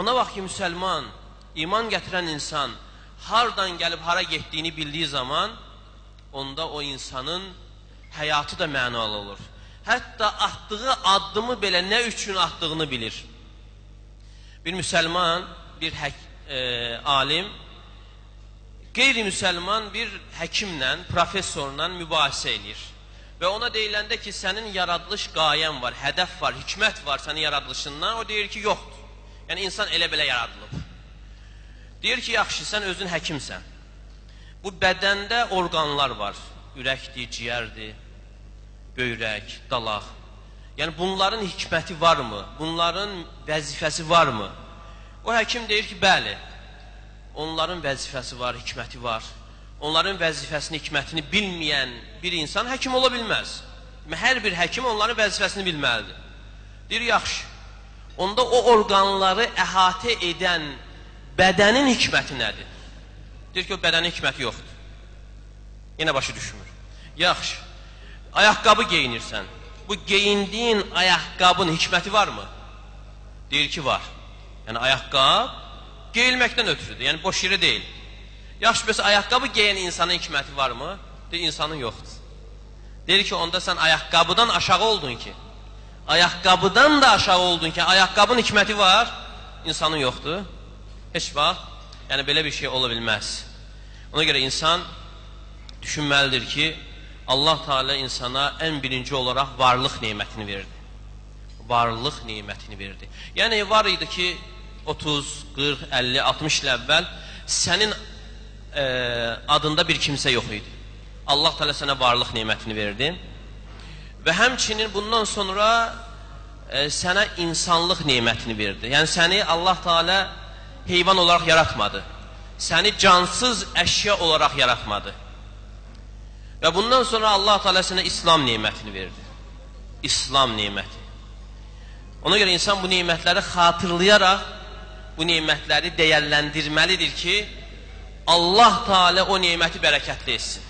Ona bax ki, müsəlman, iman gətirən insan hardan gəlib hara getdiyini bildiyi zaman onda o insanın həyatı da mənalı olur. Hətta atdığı addımı belə nə üçün atdığını bilir. Bir müsəlman, bir hək, e, alim qeyri-müsəlman bir həkimlə, professorla mübahisə eləyir. Və ona deyiləndə ki, sənin yaradılış qayən var, hədəf var, hikmət var sənin yaradılışından, o deyir ki, yoxdur. Yəni insan elə belə yaradılıb. Deyir ki, yaxşı, sən özün həkimsən. Bu bədəndə orqanlar var. Ürəkdir, ciyərdir, böyrək, dalaq. Yəni bunların hikməti varmı? Bunların vəzifəsi varmı? O həkim deyir ki, bəli. Onların vəzifəsi var, hikməti var. Onların vəzifəsini, hikmətini bilməyən bir insan həkim ola bilməz. Hər bir həkim onların vəzifəsini bilməlidir. Deyir, yaxşı. Onda o orqanları əhatə edən bədənin hikməti nədir? Deyir ki, o bədənin hikməti yoxdur. Yenə başı düşmür. Yaxşı, ayaqqabı geyinirsən. Bu geyindiyin ayaqqabın hikməti varmı? Deyir ki, var. Yəni, ayaqqab geyilməkdən ötürüdür. Yəni, boş yerə deyil. Yaxşı, bəs ayaqqabı geyən insanın hikməti varmı? Deyir, insanın yoxdur. Deyir ki, onda sən ayaqqabıdan aşağı oldun ki, ayaqqabıdan da aşağı oldun ki, ayaqqabın hikməti var, insanın yoxdur. Heç vaxt, yəni belə bir şey ola bilməz. Ona görə insan düşünməlidir ki, Allah Teala insana ən birinci olaraq varlıq nemətini verdi. Varlıq nemətini verdi. Yəni var idi ki, 30, 40, 50, 60 il əvvəl sənin e, adında bir kimsə yox idi. Allah Teala sənə varlıq nemətini verdi. Və həmçinin bundan sonra e, sənə insanlıq nemətini verdi. Yəni səni Allah Teala heyvan olaraq yaratmadı. Səni cansız əşya olaraq yaratmadı. Və bundan sonra Allah Teala sənə İslam nemətini verdi. İslam neməti. Ona görə insan bu nemətləri xatırlayaraq bu nemətləri dəyərləndirməlidir ki, Allah Teala o neməti bərəkətli etsin.